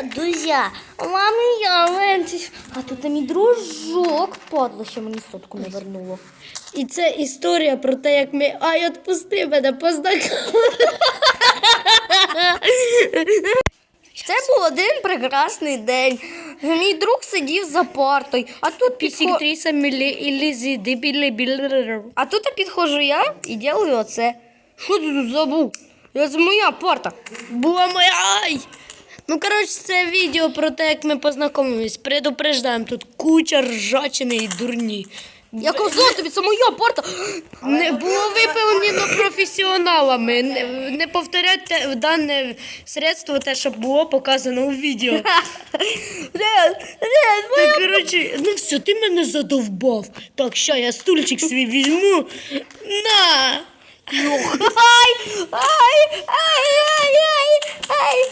Привіт, друзі! З вами я, Лентіс. А тут мій дружок, подло, що мені сотку не вернуло. І це історія про те, як ми. Ай, отпусти мене, познайомили. Це був один прекрасний день. Мій друг сидів за партою, а тут підхо... Пісіктриса дебілі. А тут я підходжу я і ділаю оце. Що ти тут забув? Я з моя парта. Була моя. Ай! Ну, коротше, це відео про те, як ми познайомились. Предупреждаємо, тут куча ржачини і дурні. Я казав тобі, це моя парта. Не було виповнено професіоналами. Не, не повторяйте дане средство, те, що було показано у відео. Так, коротше, ну все, ти мене задовбав. Так, що я стульчик свій візьму. На! Ай, ай, ай, ай, ай.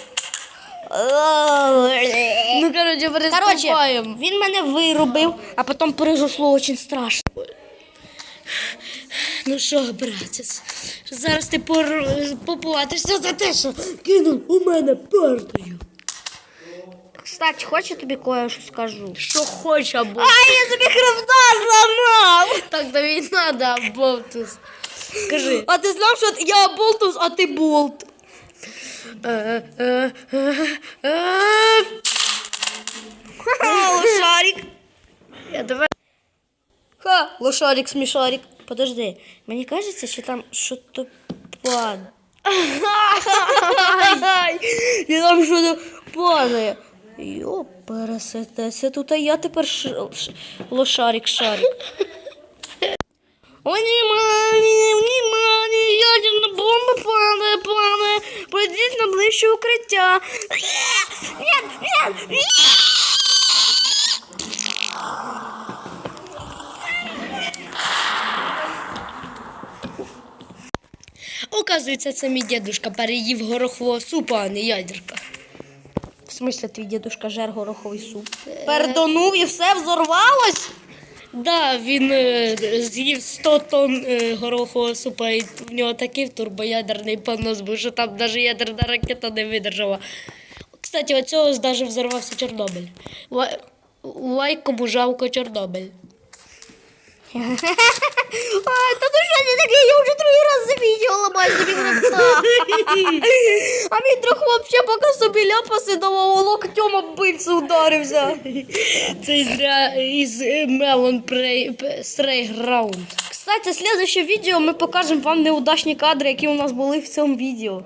Ну, коротше, Короче, він мене вирубив, а потім произошло дуже страшно. Ну що, братець, зараз ти пор- поплатишся за те, що кинув у мене партою. Кстати, хочу тобі кое-що скажу. Що хоче, або. Ай, я тобі хребта зламав! Так тобі не треба, болтус. Скажи. А ти знав, що я болтус, а ти болт? Лошарик. Я тебе Ха, лошарик, смішарик. Подожди, мені кажеться, що там щось падає. І там щось падає. Йо, пересетеся, тут а я тепер ш... ш... лошарик шарик. Внимание, внимание, ядерна бомба падає, падає. Пройдіть на ближче укриття. Оказується, це мій дідушка переїв горохового супу, а не ядерка. В смысле, твій дідушка жер гороховий суп? Пердонув і все взорвалось? Да, він е, з'їв 100 тонн е, горохового супа, і в нього такий турбоядерний понос був, що там навіть ядерна ракета не видержала. Кстати, оцього навіть взорвався Чорнобиль. Лай- Лайк кому жалко Чорнобиль. відео собі хребта. А мій друг взагалі поки собі ляпаси давав локтем об бильцю ударився. Це із, ре- із е, Melon Stray Ground. Кстати, следующее відео ми покажемо вам неудачні кадри, які у нас були в цьому відео.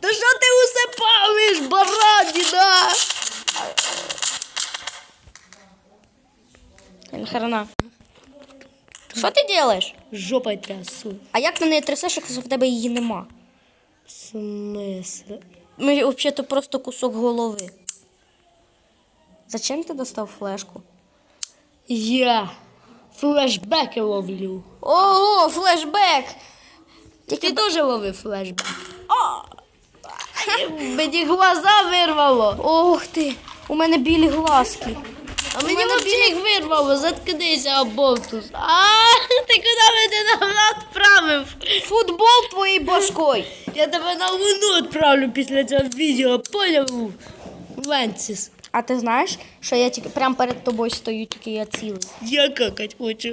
Та що ти усе палиш, бараніна? Хрена. Що ти робиш? Жопа трясу. А як на неї трясеш, якщо в тебе її нема? Смисл? Ми взагалі просто кусок голови. Зачем ти достав флешку? Я флешбеки ловлю. Ого, флешбек! Ти теж ловив флешбек. Мені глаза вирвало. Ох ти! У мене білі глазки. А мені взагалі вирвало. Заткнися, обовтус. А ти куди мене на- відправив? Футбол твоєю башкою. Я тебе на луну відправлю після цього відео. Поняв? Венцис. А ти знаєш, що я тільки прямо перед тобою стою, тільки я цілий. Я какать хочу.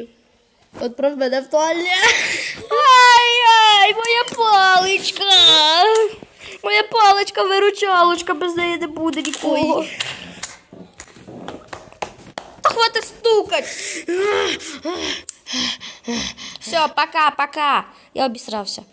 Отправ мене в туалет. Ай-ай, моя паличка! Моя паличка виручалочка, без неї не буде нікого. Ой. Та хватить. Все, пока, пока. Я обісрався.